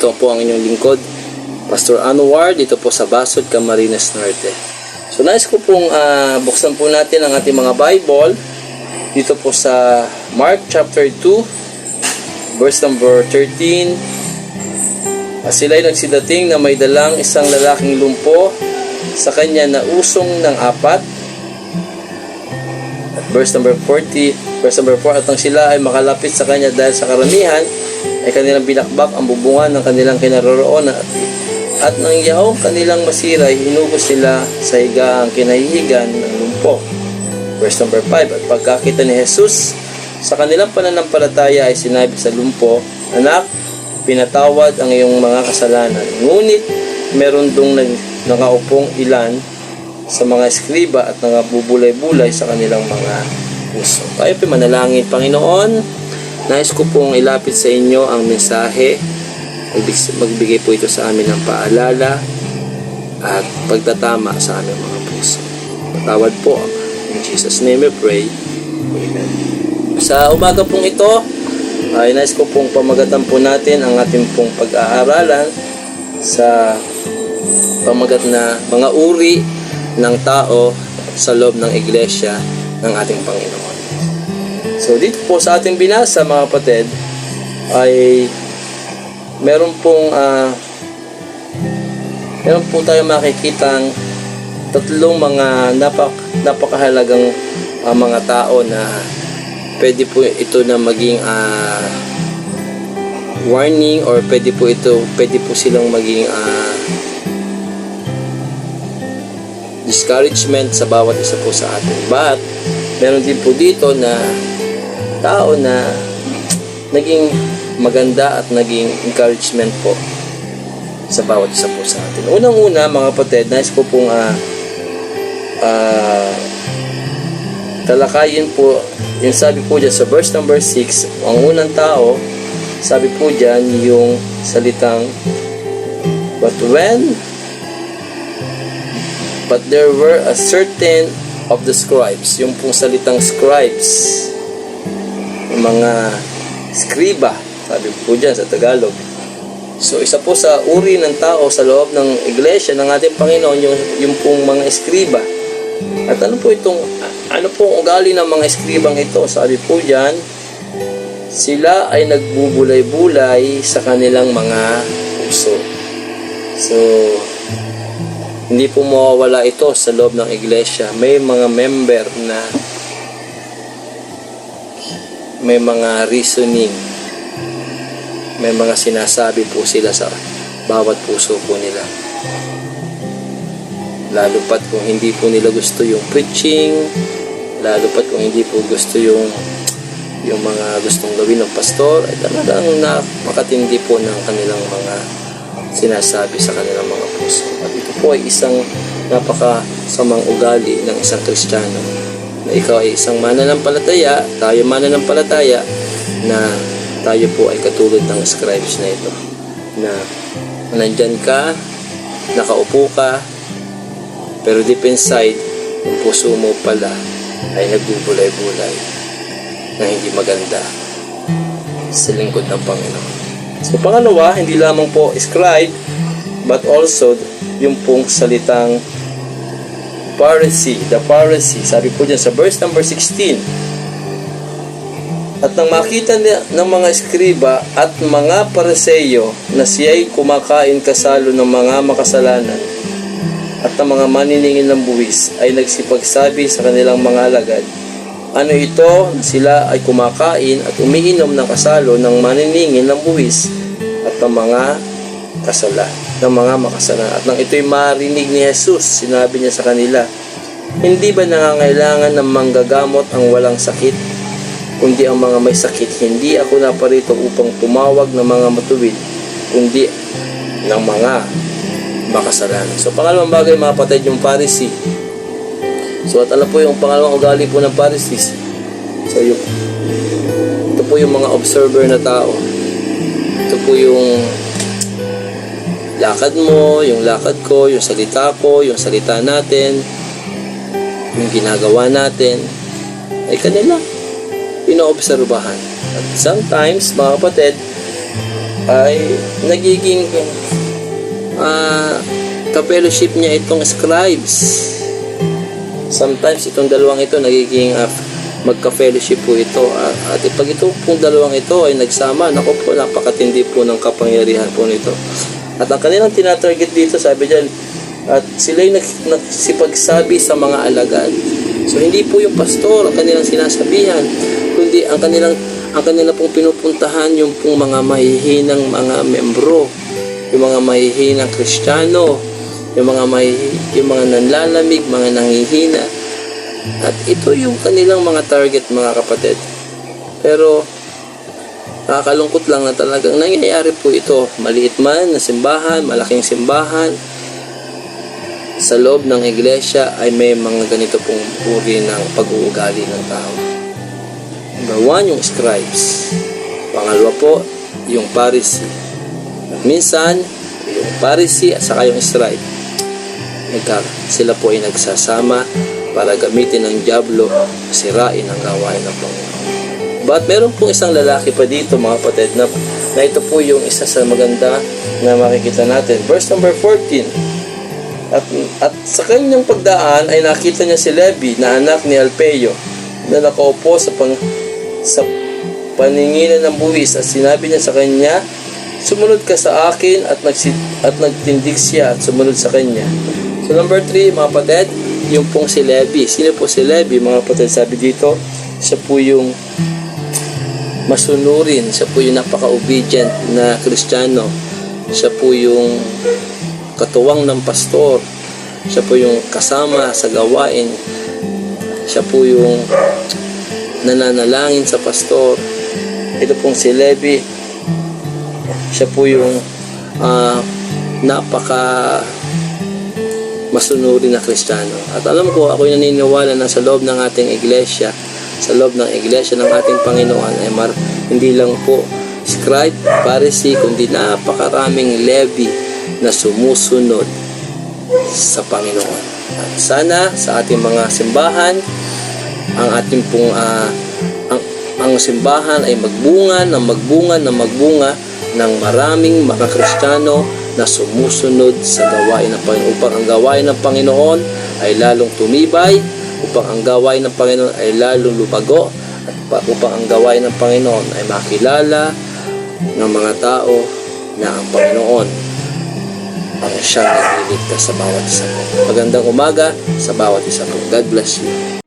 Ito po ang inyong lingkod, Pastor Anwar, dito po sa Basod, Camarines Norte. So nais ko pong ah, buksan po natin ang ating mga Bible dito po sa Mark chapter 2, verse number 13. At sila'y nagsidating na may dalang isang lalaking lumpo sa kanya na usong ng apat. At verse number 40, verse number 4, at nang sila ay makalapit sa kanya dahil sa karamihan, ay kanilang binakbak ang bubungan ng kanilang kinaroroonan at, nang yaong kanilang masira, hinugos sila sa higaang kinahihigan ng lumpo. Verse number 5, at pagkakita ni Jesus sa kanilang pananampalataya ay sinabi sa lumpo, Anak, pinatawad ang iyong mga kasalanan. Ngunit meron dong nag, nakaupong ilan sa mga eskriba at nangabubulay-bulay sa kanilang mga puso. Tayo manalangin, Panginoon. Nais ko pong ilapit sa inyo ang mensahe. Magbig- Magbigay po ito sa amin ng paalala at pagtatama sa aming mga puso. Patawad po. In Jesus' name we pray. Amen. Sa umaga pong ito, ay nais ko pong pamagatan po natin ang ating pong pag-aaralan sa pamagat na mga uri ng tao sa loob ng iglesia ng ating Panginoon. So dito po sa ating binasa mga kapatid ay meron pong ah, meron po tayo makikitang tatlong mga napak, napakahalagang ah, mga tao na pwede po ito na maging ah, warning or pwede po ito pwede po silang maging ah, discouragement sa bawat isa po sa atin. But, meron din po dito na tao na naging maganda at naging encouragement po sa bawat isa po sa atin. Unang-una, mga kapatid, nais ko pong ah ah, talakayin po yung sabi po dyan sa verse number 6, ang unang tao, sabi po dyan yung salitang But when But there were a certain of the scribes, yung pong salitang scribes, mga skriba, sabi po dyan sa Tagalog. So isa po sa uri ng tao sa loob ng iglesia ng ating Panginoon, yung, yung pong mga eskriba. At ano po itong, ano pong ugali ng mga eskribang ito? Sabi po dyan, sila ay nagbubulay-bulay sa kanilang mga puso. So, hindi po mawawala ito sa loob ng iglesia. May mga member na may mga reasoning, may mga sinasabi po sila sa bawat puso po nila. Lalo pat kung hindi po nila gusto yung preaching, lalo pat kung hindi po gusto yung yung mga gustong gawin ng pastor, ay talagang napakatindi po ng kanilang mga sinasabi sa kanilang mga puso. At ito po ay isang napakasamang ugali ng isang Kristiyano na ikaw ay isang mananampalataya, tayo mananampalataya na tayo po ay katulad ng scribes na ito na nandyan ka, nakaupo ka, pero deep inside, yung puso mo pala ay nagbubulay-bulay na hindi maganda sa lingkod ng Panginoon. So pangalawa, hindi lamang po scribe, but also yung pong salitang Pharisee, the Pharisee. Sabi po dyan sa verse number 16, At nang makita niya ng mga eskriba at mga pariseyo na siya'y kumakain kasalo ng mga makasalanan at ng mga maniningil ng buwis ay nagsipagsabi sa kanilang mga alagad, ano ito sila ay kumakain at umiinom ng kasalo ng maniningil ng buwis at ng mga kasala, ng mga makasalan. At nang ito'y marinig ni Jesus, sinabi niya sa kanila, Hindi ba nangangailangan ng manggagamot ang walang sakit, kundi ang mga may sakit? Hindi ako naparito upang tumawag ng mga matuwid, kundi ng mga makasalanan. So, pangalawang bagay mga patay yung Pharisee. So, at alam po yung pangalawang ugali po ng Pharisees. So, yung, ito po yung mga observer na tao. Ito po yung lakad mo, yung lakad ko, yung salita ko, yung salita natin, yung ginagawa natin, ay kanila pinoobserbahan. At sometimes, mga kapatid, ay nagiging ah ka-fellowship niya itong scribes. Sometimes itong dalawang ito nagiging ah, magka-fellowship po ito. At, at pag ito pong dalawang ito ay nagsama, naku po, napakatindi po ng kapangyarihan po nito. At ang kanilang tinatarget dito, sabi dyan, at sila'y nag- nagsipagsabi sa mga alagad. So hindi po yung pastor ang kanilang sinasabihan, kundi ang kanilang ang kanilang pong pinupuntahan yung pong mga mahihinang mga membro, yung mga mahihinang kristyano, yung mga mahihi, yung mga nanlalamig, mga nanghihina. At ito yung kanilang mga target mga kapatid. Pero nakakalungkot lang na talagang nangyayari po ito. Maliit man na simbahan, malaking simbahan, sa loob ng iglesia ay may mga ganito pong uri ng pag-uugali ng tao. Number one, yung scribes. Pangalawa po, yung Pharisee. At minsan, yung Pharisee at saka yung scribe. Nagka, sila po ay nagsasama para gamitin ng Diablo sirain ang gawain ng Panginoon. But meron pong isang lalaki pa dito mga kapatid na, na ito po yung isa sa maganda na makikita natin. Verse number 14. At, at sa kanyang pagdaan ay nakita niya si Levi na anak ni Alpeo na nakaupo sa, pang, sa paninginan ng buwis at sinabi niya sa kanya, sumunod ka sa akin at, nagsi, at nagtindig siya at sumunod sa kanya. So number 3 mga patid, yung pong si Levi. Sino po si Levi mga patid? Sabi dito, siya po yung masunurin, siya po yung napaka-obedient na kristyano. Siya po yung katuwang ng pastor. Siya po yung kasama sa gawain. Siya po yung nananalangin sa pastor. Ito pong si Levi. Siya po yung ah, napaka masunurin na kristyano. At alam ko, ako'y naniniwala na sa loob ng ating iglesia, sa loob ng iglesia ng ating Panginoon, ay mar, hindi lang po scribe, Pharisee, kundi napakaraming Levi na sumusunod sa Panginoon. At sana sa ating mga simbahan, ang ating pong ah, ang, ang simbahan ay magbunga ng magbunga ng magbunga ng maraming mga Kristiyano na sumusunod sa gawain ng Panginoon upang ang gawain ng Panginoon ay lalong tumibay upang ang gawain ng Panginoon ay lalong lumago at pa- upang ang gawain ng Panginoon ay makilala ng mga tao na ang Panginoon ang siyang nagliligtas sa bawat isa po. Magandang umaga sa bawat isa po. God bless you.